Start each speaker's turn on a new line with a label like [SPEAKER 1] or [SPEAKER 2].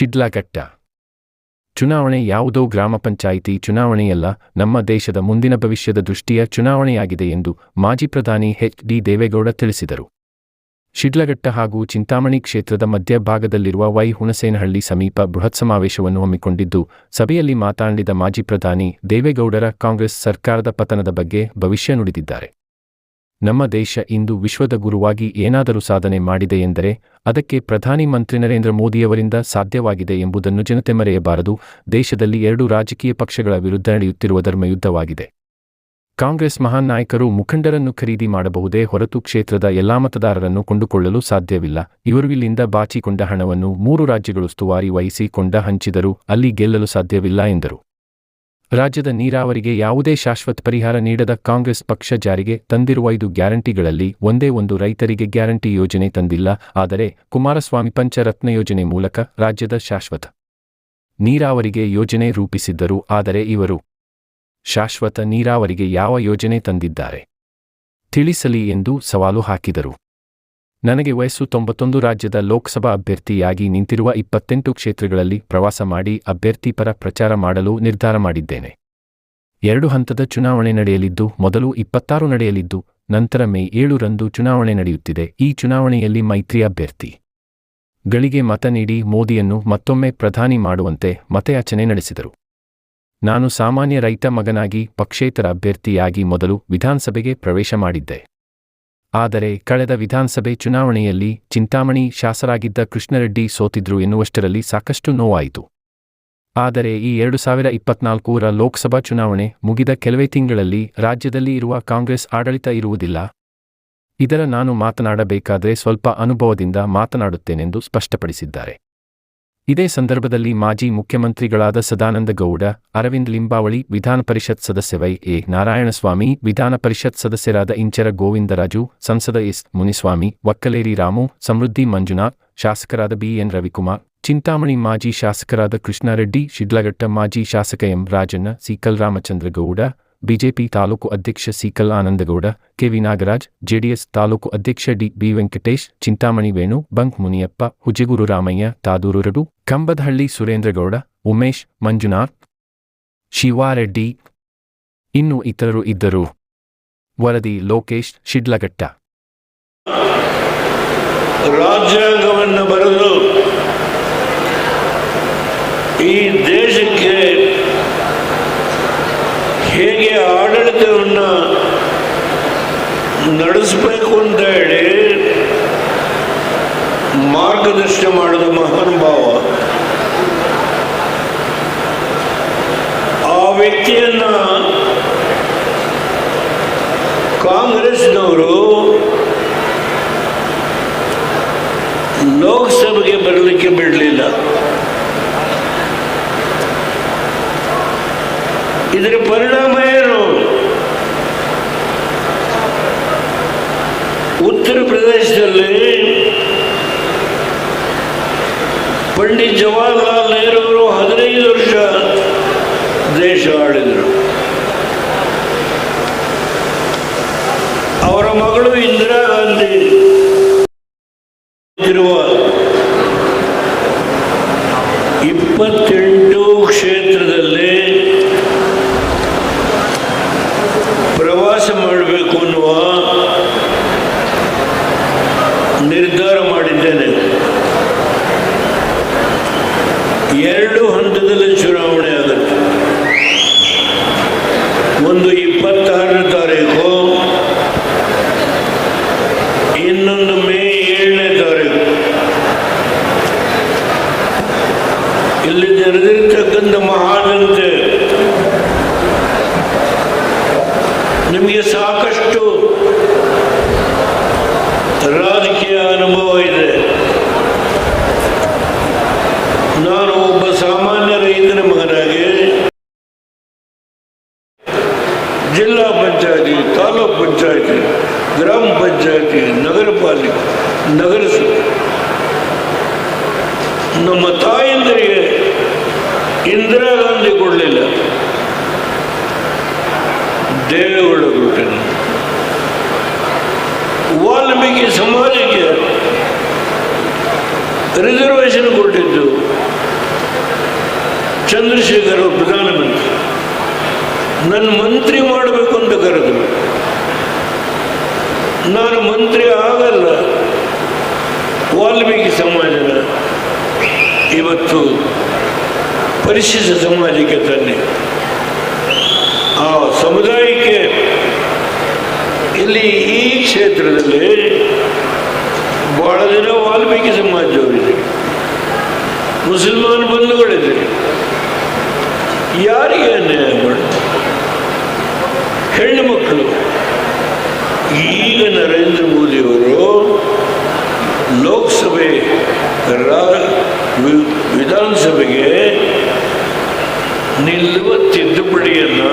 [SPEAKER 1] ಶಿಡ್ಲಘಟ್ಟ. ಚುನಾವಣೆ ಯಾವುದೋ ಗ್ರಾಮ ಪಂಚಾಯಿತಿ ಚುನಾವಣೆಯಲ್ಲ, ನಮ್ಮ ದೇಶದ ಮುಂದಿನ ಭವಿಷ್ಯದ ದೃಷ್ಟಿಯ ಚುನಾವಣೆಯಾಗಿದೆ ಎಂದು ಮಾಜಿ ಪ್ರಧಾನಿ ಎಚ್ ಡಿ ದೇವೇಗೌಡ ತಿಳಿಸಿದರು. ಶಿಡ್ಲಘಟ್ಟ ಹಾಗೂ ಚಿಂತಾಮಣಿ ಕ್ಷೇತ್ರದ ಮಧ್ಯಭಾಗದಲ್ಲಿರುವ ವೈ ಹುಣಸೇನಹಳ್ಳಿ ಸಮೀಪ ಬೃಹತ್ ಸಮಾವೇಶವನ್ನು ಹಮ್ಮಿಕೊಂಡಿದ್ದು, ಸಭೆಯಲ್ಲಿ ಮಾತನಾಡಿದ ಮಾಜಿ ಪ್ರಧಾನಿ ದೇವೇಗೌಡರ ಕಾಂಗ್ರೆಸ್ ಸರ್ಕಾರದ ಪತನದ ಬಗ್ಗೆ ಭವಿಷ್ಯ ನುಡಿದಿದ್ದಾರೆ. ನಮ್ಮ ದೇಶ ಇಂದು ವಿಶ್ವದ ಗುರುವಾಗಿ ಏನಾದರೂ ಸಾಧನೆ ಮಾಡಿದೆ ಎಂದರೆ ಅದಕ್ಕೆ ಪ್ರಧಾನಿ ಮಂತ್ರಿ ನರೇಂದ್ರ ಮೋದಿಯವರಿಂದ ಸಾಧ್ಯವಾಗಿದೆ ಎಂಬುದನ್ನು ಜನತೆ ಮರೆಯಬಾರದು. ದೇಶದಲ್ಲಿ ಎರಡು ರಾಜಕೀಯ ಪಕ್ಷಗಳ ವಿರುದ್ಧ ನಡೆಯುತ್ತಿರುವ ಧರ್ಮಯುದ್ಧವಾಗಿದೆ. ಕಾಂಗ್ರೆಸ್ ಮಹಾನ್ ನಾಯಕರು ಮುಖಂಡರನ್ನು ಖರೀದಿ ಮಾಡಬಹುದೇ ಹೊರತು ಕ್ಷೇತ್ರದ ಎಲ್ಲಾ ಮತದಾರರನ್ನು ಕೊಂಡುಕೊಳ್ಳಲು ಸಾಧ್ಯವಿಲ್ಲ. ಇವರು ಇಲ್ಲಿಂದ ಬಾಚಿಕೊಂಡ ಹಣವನ್ನು ಮೂರು ರಾಜ್ಯಗಳು ಸ್ತುವಾರಿ ವಹಿಸಿ ಕೊಂಡ ಹಂಚಿದರೂ ಅಲ್ಲಿ ಗೆಲ್ಲಲು ಸಾಧ್ಯವಿಲ್ಲ ಎಂದರು. ರಾಜ್ಯದ ನೀರಾವರಿಗೆ ಯಾವುದೇ ಶಾಶ್ವತ ಪರಿಹಾರ ನೀಡದ ಕಾಂಗ್ರೆಸ್ ಪಕ್ಷ ಜಾರಿಗೆ ತಂದಿರುವ ಐದು ಗ್ಯಾರಂಟಿಗಳಲ್ಲಿ ಒಂದೇ ಒಂದು ರೈತರಿಗೆ ಗ್ಯಾರಂಟಿ ಯೋಜನೆ ತಂದಿಲ್ಲ. ಆದರೆ ಕುಮಾರಸ್ವಾಮಿ ಪಂಚರತ್ನ ಯೋಜನೆ ಮೂಲಕ ರಾಜ್ಯದ ಶಾಶ್ವತ ನೀರಾವರಿಗೆ ಯೋಜನೆ ರೂಪಿಸಿದ್ದರು. ಆದರೆ ಇವರು ಶಾಶ್ವತ ನೀರಾವರಿಗೆ ಯಾವ ಯೋಜನೆ ತಂದಿದ್ದಾರೆ ತಿಳಿಸಲಿ ಎಂದು ಸವಾಲು ಹಾಕಿದರು. ನನಗೆ ವಯಸ್ಸು ತೊಂಬತ್ತೊಂದು ರಾಜ್ಯದ ಲೋಕಸಭಾ ಅಭ್ಯರ್ಥಿಯಾಗಿ ನಿಂತಿರುವ ಇಪ್ಪತ್ತೆಂಟು ಕ್ಷೇತ್ರಗಳಲ್ಲಿ ಪ್ರವಾಸ ಮಾಡಿ ಅಭ್ಯರ್ಥಿ ಪರ ಪ್ರಚಾರ ಮಾಡಲು ನಿರ್ಧಾರ ಮಾಡಿದ್ದೇನೆ. ಎರಡು ಹಂತದ ಚುನಾವಣೆ ನಡೆಯಲಿದ್ದು, ಮೊದಲು ಇಪ್ಪತ್ತಾರು ನಡೆಯಲಿದ್ದು, ನಂತರ ಮೇ ಏಳರಂದು ಚುನಾವಣೆ ನಡೆಯುತ್ತಿದೆ. ಈ ಚುನಾವಣೆಯಲ್ಲಿ ಮೈತ್ರಿ ಅಭ್ಯರ್ಥಿ. ಗಳಿಗೆ ಮತ ನೀಡಿ ಮೋದಿಯನ್ನು ಮತ್ತೊಮ್ಮೆ ಪ್ರಧಾನಿ ಮಾಡುವಂತೆ ಮತಯಾಚನೆ ನಡೆಸಿದರು. ನಾನು ಸಾಮಾನ್ಯ ರೈತ ಮಗನಾಗಿ ಪಕ್ಷೇತರ ಅಭ್ಯರ್ಥಿಯಾಗಿ ಮೊದಲು ವಿಧಾನಸಭೆಗೆ ಪ್ರವೇಶ ಮಾಡಿದ್ದೆ. ಆದರೆ ಕಳೆದ ವಿಧಾನಸಭೆ ಚುನಾವಣೆಯಲ್ಲಿ ಚಿಂತಾಮಣಿ ಶಾಸರಾಗಿದ್ದ ಕೃಷ್ಣರೆಡ್ಡಿ ಸೋತಿದ್ರು ಎನ್ನುವಷ್ಟರಲ್ಲಿ ಸಾಕಷ್ಟು ನೋವಾಯಿತು. ಆದರೆ ಈ ಎರಡು ಸಾವಿರ ಇಪ್ಪತ್ನಾಲ್ಕೂರ ಲೋಕಸಭಾ ಚುನಾವಣೆ ಮುಗಿದ ಕೆಲವೇ ತಿಂಗಳಲ್ಲಿ ರಾಜ್ಯದಲ್ಲಿ ಇರುವ ಕಾಂಗ್ರೆಸ್ ಆಡಳಿತ ಇರುವುದಿಲ್ಲ. ಇದರ ನಾನು ಮಾತನಾಡಬೇಕಾದರೆ ಸ್ವಲ್ಪ ಅನುಭವದಿಂದ ಮಾತನಾಡುತ್ತೇನೆಂದು ಸ್ಪಷ್ಟಪಡಿಸಿದ್ದಾರೆ. ಇದೇ ಸಂದರ್ಭದಲ್ಲಿ ಮಾಜಿ ಮುಖ್ಯಮಂತ್ರಿಗಳಾದ ಸದಾನಂದ ಗೌಡ, ಅರವಿಂದ್ ಲಿಂಬಾವಳಿ, ವಿಧಾನ ಪರಿಷತ್ ಸದಸ್ಯ ವೈ ಎ ನಾರಾಯಣಸ್ವಾಮಿ, ವಿಧಾನ ಪರಿಷತ್ ಸದಸ್ಯರಾದ ಇಂಚರ ಗೋವಿಂದರಾಜು, ಸಂಸದ ಎಸ್ ಮುನಿಸ್ವಾಮಿ ವಕ್ಕಲೇರಿ ರಾಮು, ಸಮೃದ್ಧಿ ಮಂಜುನಾಥ್, ಶಾಸಕರಾದ ಬಿಎನ್ ರವಿಕುಮಾರ್, ಚಿಂತಾಮಣಿ ಮಾಜಿ ಶಾಸಕರಾದ ಕೃಷ್ಣಾರೆಡ್ಡಿ, ಶಿಡ್ಲಘಟ್ಟ ಮಾಜಿ ಶಾಸಕ ಎಂ ರಾಜಣ್ಣ ಸಿಕಲ್ ರಾಮಚಂದ್ರಗೌಡ ಬಿಜೆಪಿ ತಾಲೂಕು ಅಧ್ಯಕ್ಷ ಸಿಕಲ್ ಆನಂದಗೌಡ, ಕೆವಿ ನಾಗರಾಜ್, ಜೆಡಿಎಸ್ ತಾಲೂಕು ಅಧ್ಯಕ್ಷ D B Venkatesh, Chintamani Venu, bunk Muniyappa, Hujiguru Ramaiah ತಾದೂರುರಡು Kambadahalli Surendragowda, Umesh, Manjunath, Shivareddy ಇನ್ನು ಇತರರು ಇದ್ದರು. ವರದಿ ಲೋಕೇಶ್, ಶಿಡ್ಲಘಟ್ಟ.
[SPEAKER 2] ನಡೆಸಬೇಕು ಅಂತ ಹೇಳಿ ಮಾರ್ಗದರ್ಶನ ಮಾಡಿದ ಮಹಾನುಭಾವ ಆ ವ್ಯಕ್ತಿಯನ್ನ ಕಾಂಗ್ರೆಸ್ನವರು ಲೋಕಸಭೆಗೆ ಬರಲಿಕ್ಕೆ ಬಿಡಲಿಲ್ಲ. ಇದರ ಪರಿಣಾಮ ಉತ್ತರ ಪ್ರದೇಶದಲ್ಲಿ ಪಂಡಿತ್ ಜವಾಹರ್ಲಾಲ್ ನೆಹರು ಅವರು ಹದಿನೈದು ವರ್ಷ ದೇಶ ಆಳಿದರು. ಅವರ ಮಗಳು ಇಂದಿರಾ ಗಾಂಧಿ ಇರುವ ಇಪ್ಪತ್ತೆಂಟು ಕ್ಷೇತ್ರದಲ್ಲಿ ಪ್ರವಾಸ ಮಾಡಬೇಕು ಅನ್ನುವ ನಿರ್ಧಾರ ಮಾಡಿದ್ದೇನೆ ಎರಡು ಹಂತದಲ್ಲಿ ಚುನಾವಣೆ ಆಗುತ್ತೆ ಒಂದು ಇಪ್ಪತ್ತಾರನೇ ತಾರೀಕು, ಇನ್ನೊಂದು ಮೇ ಏಳನೇ ತಾರೀಕು. ಇಲ್ಲಿ ನಡೆದಿರ್ತಕ್ಕಂಥ ಮಹಾಜನತೆ, ನಿಮಗೆ ಸಾಕಷ್ಟು ರಾಜಕೀಯ ಅನುಭವ ಇದೆ ನಾನು ಒಬ್ಬ ಸಾಮಾನ್ಯ ರೈತನ ಮಗನಾಗಿ ಜಿಲ್ಲಾ ಪಂಚಾಯತಿ ತಾಲೂಕ್ ಪಂಚಾಯತಿ ಗ್ರಾಮ ಪಂಚಾಯತಿ ನಗರ ಪಾಲಿಕೆ ನಗರಸಭೆ ನಮ್ಮ ತಾಯಂದರಿಗೆ ಇಂದಿರಾ ಗಾಂಧಿ ಕೊಡಲಿಲ್ಲ. ದೇವೇಗೌಡ ಕೊಟ್ಟನು ವಾಲ್ಮೀಕಿ ಸಮಾಜಕ್ಕೆ ರಿಸರ್ವೇಶನ್ ಕೊಟ್ಟಿದ್ದು ಚಂದ್ರಶೇಖರ್ ಪ್ರಧಾನಮಂತ್ರಿ. ನನ್ನ ಮಂತ್ರಿ ಮಾಡಬೇಕು ಅಂತ ಕರೆದರು. ನಾನು ಮಂತ್ರಿ ಆಗಲ್ಲ. ವಾಲ್ಮೀಕಿ ಸಮಾಜದ ಇವತ್ತು ಪರಿಶಿಷ್ಟ ಸಮಾಜಕ್ಕೆ ತನ್ನಿ. ಆ ಸಮುದಾಯಕ್ಕೆ ಇಲ್ಲಿ ಈ ಕ್ಷೇತ್ರದಲ್ಲಿ ಬಹಳ ಜನ ವಾಲ್ಮೀಕಿ ಸಮಾಜದವರಿದೆ ಮುಸಲ್ಮಾನ್ ಬಂಧುಗಳಿದ್ದಾರೆ ಯಾರಿಗೆ ಅನ್ಯಾಯ ಮಾಡ? ಹೆಣ್ಣು ಮಕ್ಕಳು. ಈಗ ನರೇಂದ್ರ ಮೋದಿಯವರು ಲೋಕಸಭೆ ರಾ- ವಿ- ವಿಧಾನಸಭೆಗೆ ನಿಲ್ಲುವ ತಿದ್ದುಪಡಿಯನ್ನು